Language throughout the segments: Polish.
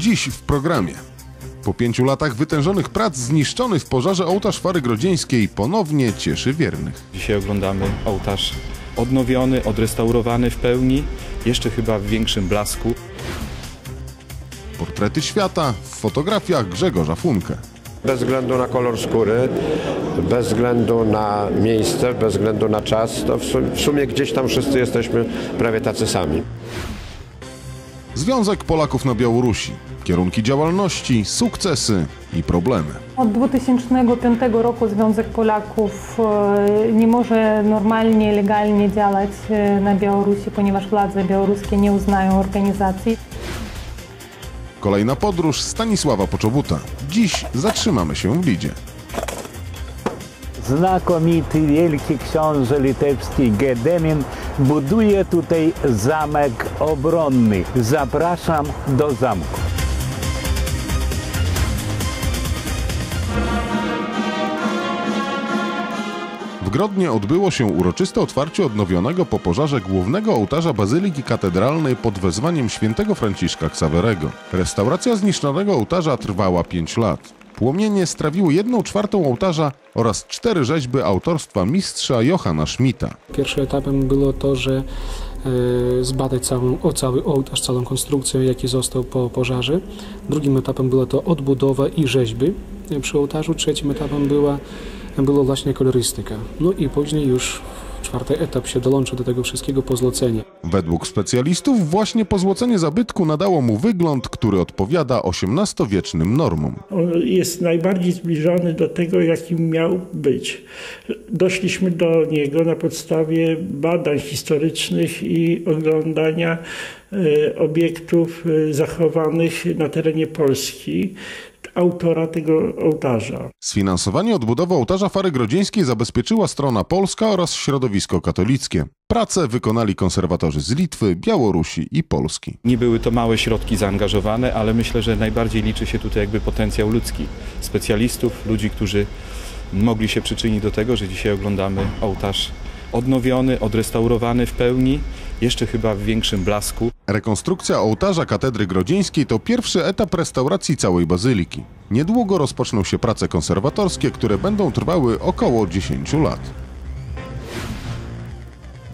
Dziś w programie. Po pięciu latach wytężonych prac zniszczony w pożarze ołtarz Fary Grodzieńskiej ponownie cieszy wiernych. Dzisiaj oglądamy ołtarz odnowiony, odrestaurowany w pełni, jeszcze chyba w większym blasku. Portrety świata w fotografiach Grzegorza Funkę. Bez względu na kolor skóry, bez względu na miejsce, bez względu na czas, to w sum- w sumie gdzieś tam wszyscy jesteśmy prawie tacy sami. Związek Polaków na Białorusi. Kierunki działalności, sukcesy i problemy. Od 2005 roku Związek Polaków e, nie może normalnie, legalnie działać e, na Białorusi, ponieważ władze białoruskie nie uznają organizacji. Kolejna podróż Stanisława Poczobuta. Dziś zatrzymamy się w Lidzie. Znakomity wielki książę litewski Gedemin buduje tutaj zamek obronny. Zapraszam do zamku. W Grodnie odbyło się uroczyste otwarcie odnowionego po pożarze głównego ołtarza Bazyliki Katedralnej pod wezwaniem świętego Franciszka Ksawerego. Restauracja zniszczonego ołtarza trwała 5 lat. Płomienie strawiły jedną czwartą ołtarza oraz cztery rzeźby autorstwa mistrza Johana Schmidta. Pierwszym etapem było to, że e, zbadać całą, o cały ołtarz, całą konstrukcję, jaki został po pożarze. Drugim etapem była to odbudowa i rzeźby przy ołtarzu. Trzecim etapem była, była właśnie kolorystyka. No i później już czwarty etap się dołączył do tego wszystkiego po zlecenie. Według specjalistów właśnie pozłocenie zabytku nadało mu wygląd, który odpowiada XVIII-wiecznym normom. On jest najbardziej zbliżony do tego, jakim miał być. Doszliśmy do niego na podstawie badań historycznych i oglądania e, obiektów e, zachowanych na terenie Polski autora tego ołtarza. Sfinansowanie odbudowy ołtarza Fary Grodzieńskiej zabezpieczyła strona polska oraz środowisko katolickie. Pracę wykonali konserwatorzy z Litwy, Białorusi i Polski. Nie były to małe środki zaangażowane, ale myślę, że najbardziej liczy się tutaj jakby potencjał ludzki. Specjalistów, ludzi, którzy mogli się przyczynić do tego, że dzisiaj oglądamy ołtarz odnowiony, odrestaurowany w pełni, jeszcze chyba w większym blasku. Rekonstrukcja ołtarza katedry grodzieńskiej to pierwszy etap restauracji całej bazyliki. Niedługo rozpoczną się prace konserwatorskie, które będą trwały około 10 lat.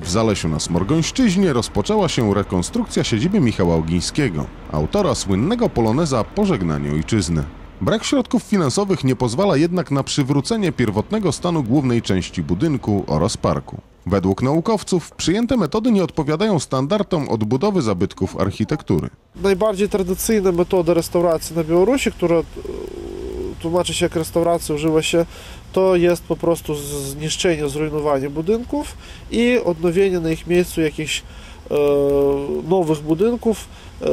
W Zalesiu na Smorgońszczyźnie rozpoczęła się rekonstrukcja siedziby Michała Ogińskiego, autora słynnego poloneza Pożegnanie Ojczyzny. Brak środków finansowych nie pozwala jednak na przywrócenie pierwotnego stanu głównej części budynku oraz parku. Według naukowców przyjęte metody nie odpowiadają standardom odbudowy zabytków architektury. najbardziej tradycyjna metoda restauracji na Białorusi, która e, tłumaczy się jak restauracja używa się, to jest po prostu zniszczenie, zrujnowanie budynków i odnowienie na ich miejscu jakichś e, nowych budynków, e,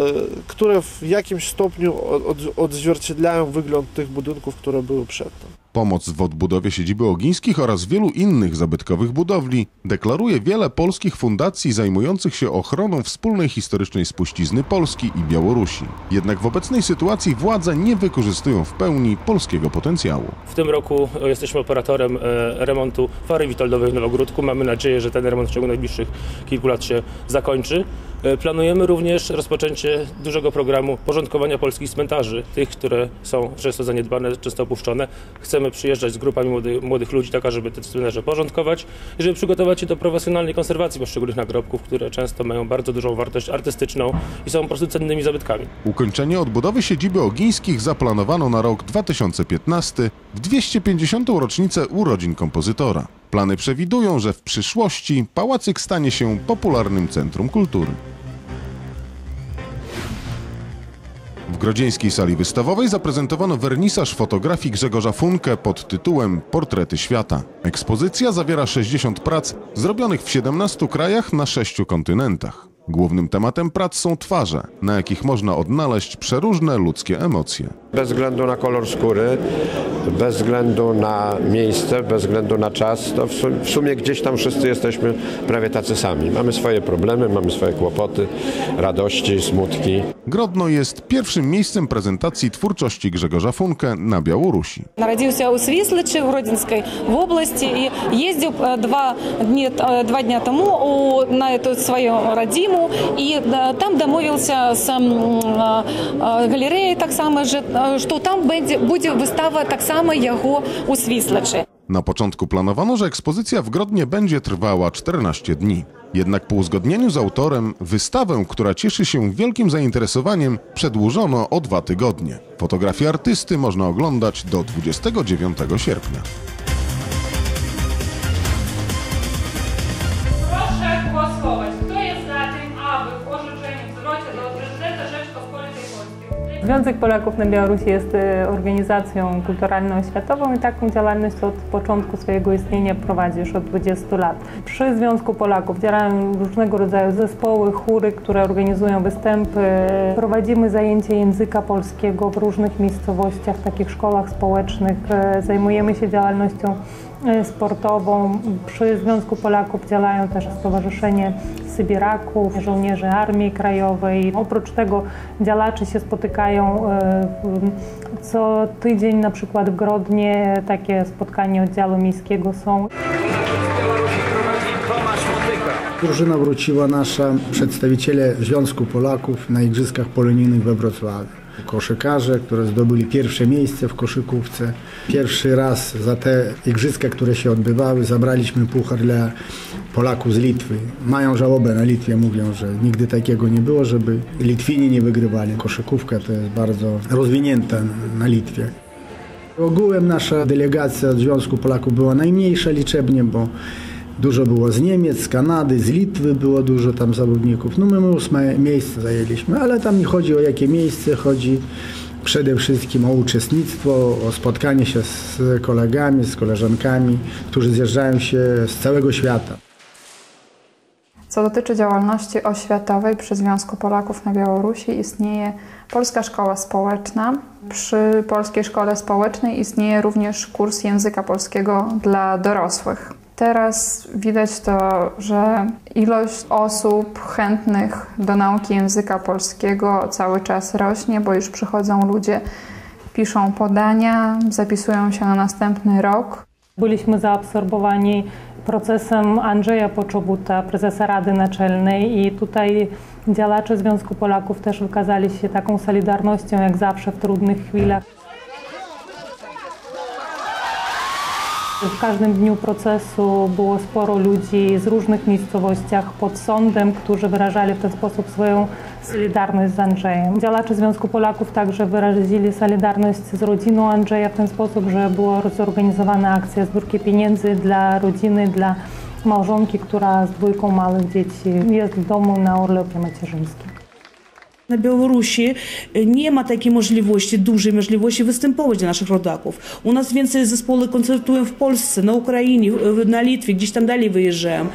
które w jakimś stopniu od, od, odzwierciedlają wygląd tych budynków, które były przedtem. Pomoc w odbudowie siedziby Ogińskich oraz wielu innych zabytkowych budowli deklaruje wiele polskich fundacji zajmujących się ochroną wspólnej historycznej spuścizny Polski i Białorusi. Jednak w obecnej sytuacji władze nie wykorzystują w pełni polskiego potencjału. W tym roku e, jesteśmy operatorem e, remontu fary witoldowej w Nowogródku. Mamy nadzieję, że ten remont w ciągu najbliższych kilku lat się zakończy. E, Planujemy również rozpoczęcie dużego programu porządkowania polskich cmentarzy, tych, które są często zaniedbane, często opuszczone. Chcemy przyjeżdżać z grupami młody, młodych ludzi, taka, żeby te cmentarze porządkować i żeby przygotować się do profesjonalnej konserwacji poszczególnych nagrobków, które często mają bardzo dużą wartość artystyczną i są po prostu cennymi zabytkami. Ukończenie odbudowy siedziby Ogińskich zaplanowano na rok 2015 w 250. rocznicę urodzin kompozytora. Plany przewidują, że w przyszłości pałacyk stanie się popularnym centrum kultury. Grodzieńskiej Sali Wystawowej zaprezentowano wernisaż fotografii Grzegorza Funkę pod tytułem Portrety świata. Ekspozycja zawiera 60 prac zrobionych w 17 krajach na 6 kontynentach. Głównym tematem prac są twarze, na jakich można odnaleźć przeróżne ludzkie emocje. Bez względu na kolor skóry, bez względu na miejsce, bez względu na czas, to w sumie gdzieś tam wszyscy jesteśmy prawie tacy sami. Mamy swoje problemy, mamy swoje kłopoty, radości, smutki. Grodno jest pierwszym miejscem prezentacji twórczości Grzegorza Funke na Białorusi. Narodził się u Swisliczy w Rodzynskiej w oblasti i jeździł e, dwa dni, e, dwa dni temu na swoją rodzinę эту свою родиму Риму і е, там домовився з м, е, е, галереєю так само, що, е, що там буде, буде вистава так само його у Свіслачі. Na początku planowano, że ekspozycja w Grodnie będzie trwała 14 dni. Jednak po uzgodnieniu z autorem wystawę, która cieszy się wielkim zainteresowaniem, przedłużono o dwa tygodnie. Fotografie artysty można oglądać do 29 sierpnia. Związek Polaków na Białorusi jest e, organizacją kulturalno-oświatową i taką działalność od początku swojego istnienia prowadzi już od 20 lat. Przy Związku Polaków działają różnego rodzaju zespoły, chóry, które organizują występy. Prowadzimy zajęcia języka polskiego w różnych miejscowościach, takich szkołach społecznych. E, Zajmujemy się działalnością sportową. Przy Związku Polaków działają też Stowarzyszenie Sybiraków, żołnierzy Armii Krajowej. Oprócz tego działacze się spotykają e, co tydzień, na przykład w Grodnie takie spotkania oddziału miejskiego są. Drużyna wróciła nasza, przedstawiciele Związku Polaków na Igrzyskach Polonijnych we Wrocławiu. Koszykarze, które zdobyli pierwsze miejsce w koszykówce. Pierwszy raz za te igrzyska, które się odbywały, zabraliśmy puchar dla Polaków z Litwy. Mają żałobę na Litwie, mówią, że nigdy takiego nie było, żeby Litwini nie wygrywali. Koszykówka to jest bardzo rozwinięta na Litwie. Ogółem nasza delegacja Związku Polaków była najmniejsza liczebnie, bo dużo było z Niemiec, z Kanady, z Litwy było dużo tam zawodników. No my ósme miejsce zajęliśmy, ale tam nie chodzi o jakie miejsce, chodzi przede wszystkim o uczestnictwo, o spotkanie się z kolegami, z koleżankami, którzy zjeżdżają się z całego świata. Co dotyczy działalności oświatowej przy Związku Polaków na Białorusi istnieje Polska Szkoła Społeczna. Przy Polskiej Szkole Społecznej istnieje również kurs języka polskiego dla dorosłych. Teraz widać to, że ilość osób chętnych do nauki języka polskiego cały czas rośnie, bo już przychodzą ludzie, piszą podania, zapisują się na następny rok. Byliśmy zaabsorbowani procesem Andrzeja Poczobuta, prezesa Rady Naczelnej i tutaj działacze Związku Polaków też wykazali się taką solidarnością jak zawsze w trudnych chwilach. W każdym dniu procesu było sporo ludzi z różnych miejscowościach pod sądem, którzy wyrażali w ten sposób swoją solidarność z Andrzejem. Działacze Związku Polaków także wyrazili solidarność z rodziną Andrzeja w ten sposób, że była zorganizowana akcja zbiórki pieniędzy dla rodziny, dla małżonki, która z dwójką małych dzieci jest w domu na urlopie macierzyńskim. Na Białorusi nie ma takiej możliwości, dużej możliwości występować dla naszych rodaków. U nas więcej zespoły koncertują w Polsce, na Ukrainie, na Litwie, gdzieś tam dalej wyjeżdżają.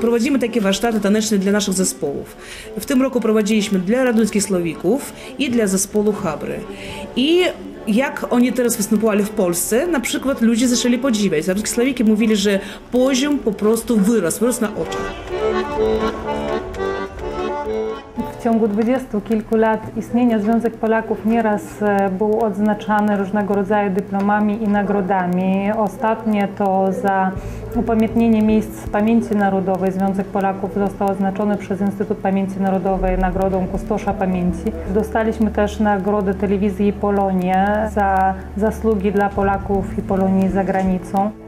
Prowadzimy takie warsztaty taneczne dla naszych zespołów. W tym roku prowadziliśmy dla raduńskich Słowików i dla zespołu Habry. I jak oni teraz występowali w Polsce, na przykład ludzie zaczęli podziwiać. Raduńskie Słowiki mówili, że poziom po prostu wyrósł, wyrósł na oczach. Ciągu dwudziestu kilku lat istnienia Związek Polaków nieraz e, był odznaczany różnego rodzaju dyplomami i nagrodami. Ostatnie to za upamiętnienie miejsc pamięci narodowej Związek Polaków został oznaczony przez Instytut Pamięci Narodowej nagrodą Kustosza Pamięci. Dostaliśmy też nagrodę telewizji Polonia za zasługi dla Polaków i Polonii za granicą.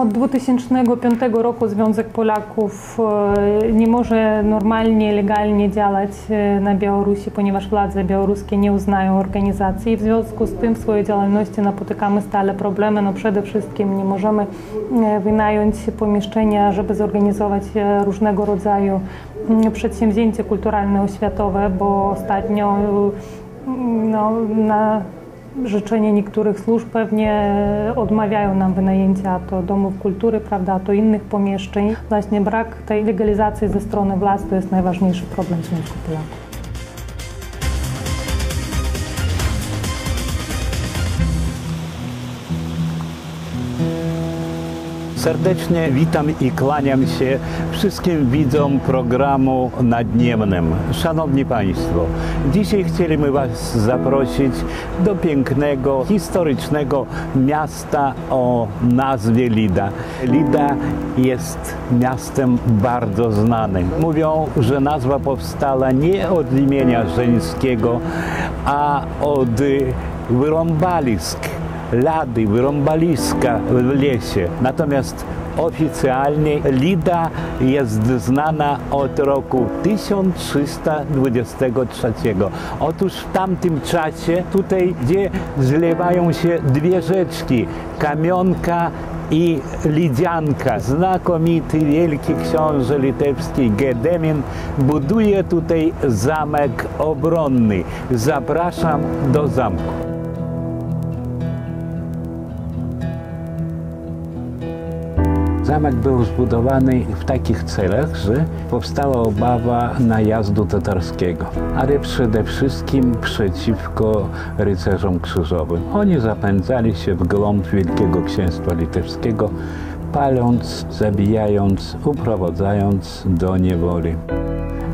Od 2005 roku Związek Polaków e, nie może normalnie, legalnie działać e, na Białorusi, ponieważ władze białoruskie nie uznają organizacji. W związku z tym w swojej działalności napotykamy stale problemy. No przede wszystkim nie możemy e, wynająć pomieszczenia, żeby zorganizować różnego rodzaju przedsięwzięcia kulturalno-oświatowe, bo ostatnio no, na życzenie niektórych służb pewnie odmawiają nam wynajęcia to domów kultury, prawda, to innych pomieszczeń. Właśnie brak tej legalizacji ze strony władz to jest najważniejszy problem Związku Polaków. Serdecznie witam i kłaniam się wszystkim widzom programu Nadniemnym. Szanowni Państwo, dzisiaj chcieliśmy Was zaprosić do pięknego, historycznego miasta o nazwie Lida. Lida jest miastem bardzo znanym. Mówią, że nazwa powstała nie od imienia żeńskiego, a od wyrąbalisk lady, wyrąbaliska w lesie. Natomiast oficjalnie Lida jest znana od roku 1323. Otóż w tamtym czasie tutaj, gdzie zlewają się dwie rzeczki, Kamionka i Lidzianka. Znakomity wielki książę litewski Gedemin buduje tutaj zamek obronny. Zapraszam do zamku. Zamek był zbudowany w takich celach, że powstała obawa najazdu tatarskiego, ale przede wszystkim przeciwko rycerzom krzyżowym. Oni zapędzali się w głąb Wielkiego Księstwa Litewskiego, paląc, zabijając, uprowadzając do niewoli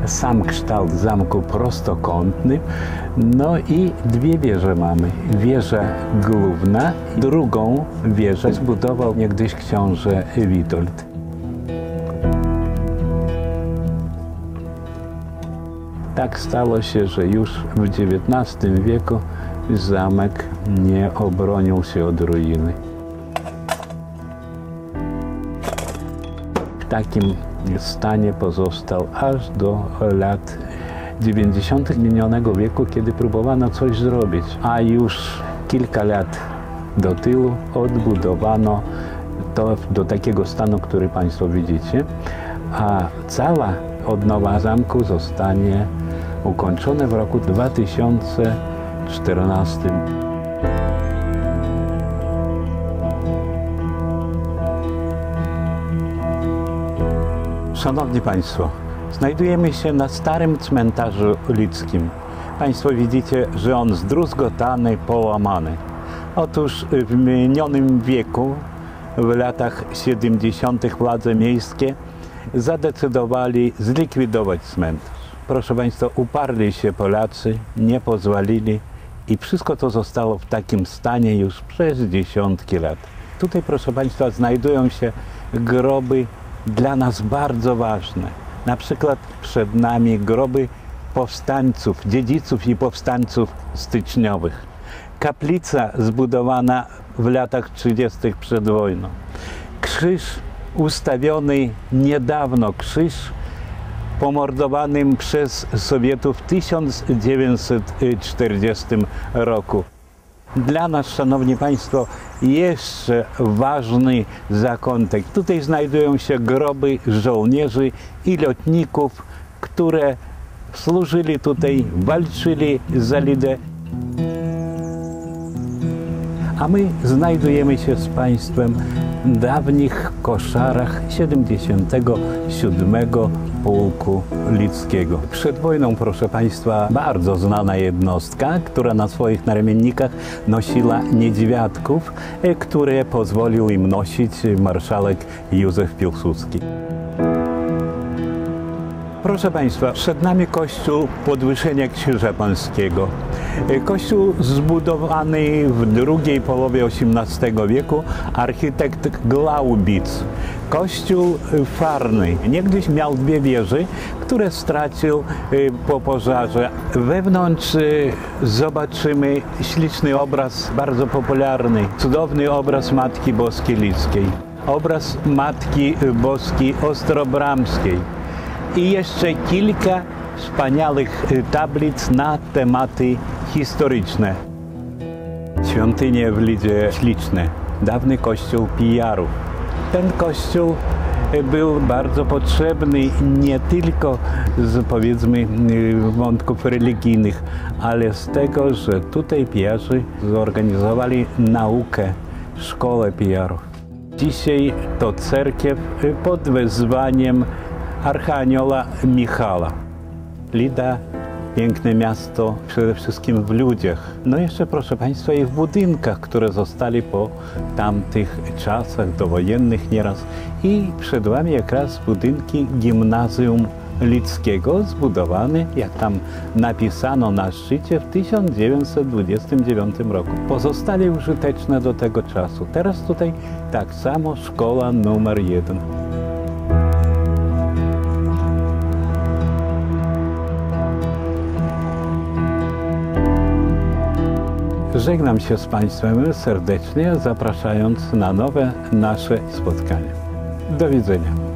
sam kształt zamku prostokątny. No i dwie wieże mamy. Wieża główna, drugą wieżę zbudował niegdyś książę Witold. Tak stało się, że już w XIX wieku zamek nie obronił się od ruiny. W takim stanie pozostał aż do lat 90. minionego wieku, kiedy próbowano coś zrobić, a już kilka lat do tyłu odbudowano to do takiego stanu, który Państwo widzicie, a cała odnowa zamku zostanie ukończona w roku 2014. Szanowni Państwo, znajdujemy się na starym cmentarzu ludzkim. Państwo widzicie, że on zdruzgotany, połamany. Otóż w minionym wieku, w latach 70. władze miejskie zadecydowali zlikwidować cmentarz. Proszę Państwa, uparli się Polacy, nie pozwolili i wszystko to zostało w takim stanie już przez dziesiątki lat. Tutaj, proszę Państwa, znajdują się groby dla nas bardzo ważne. Na przykład przed nami groby powstańców, dziedziców i powstańców styczniowych. Kaplica zbudowana w latach 30. przed wojną. Krzyż ustawiony niedawno, krzyż pomordowanym przez Sowietów w 1940 roku. Dla nas, Szanowni Państwo, jeszcze ważny zakątek. Tutaj znajdują się groby żołnierzy i lotników, które służyli tutaj, walczyli za Lidę. A my znajdujemy się z Państwem w dawnych koszarach 77 Pułku Lickiego. Przed wojną, proszę Państwa, bardzo znana jednostka, która na swoich naramiennikach nosiła niedźwiadków, które pozwolił im nosić marszałek Józef Piłsudski. Proszę Państwa, przed nami kościół Podwyższenia Krzyża Pańskiego. Kościół zbudowany w drugiej połowie XVIII wieku, architekt Glaubic. Kościół farny. Niegdyś miał dwie wieże, które stracił po pożarze. Wewnątrz zobaczymy śliczny obraz, bardzo popularny, cudowny obraz Matki Boskiej Lickiej. Obraz Matki Boskiej Ostrobramskiej i jeszcze kilka wspaniałych tablic na tematy historyczne. Świątynie w Lidzie śliczne, dawny kościół Pijarów. Ten kościół był bardzo potrzebny nie tylko z powiedzmy wątków religijnych, ale z tego, że tutaj pijarzy zorganizowali naukę, szkołę pijarów. Dzisiaj to cerkiew pod wezwaniem Archanioła Michała. Lida Piękne miasto przede wszystkim w ludziach. No jeszcze proszę Państwa i w budynkach, które zostali po tamtych czasach dowojennych nieraz. I przed Wami jak budynki gimnazjum Lickiego zbudowany, jak tam napisano na szczycie, w 1929 roku. Pozostali użyteczne do tego czasu. Teraz tutaj tak samo szkoła numer jeden. Żegnam się z Państwem serdecznie, zapraszając na nowe nasze spotkanie. Do widzenia.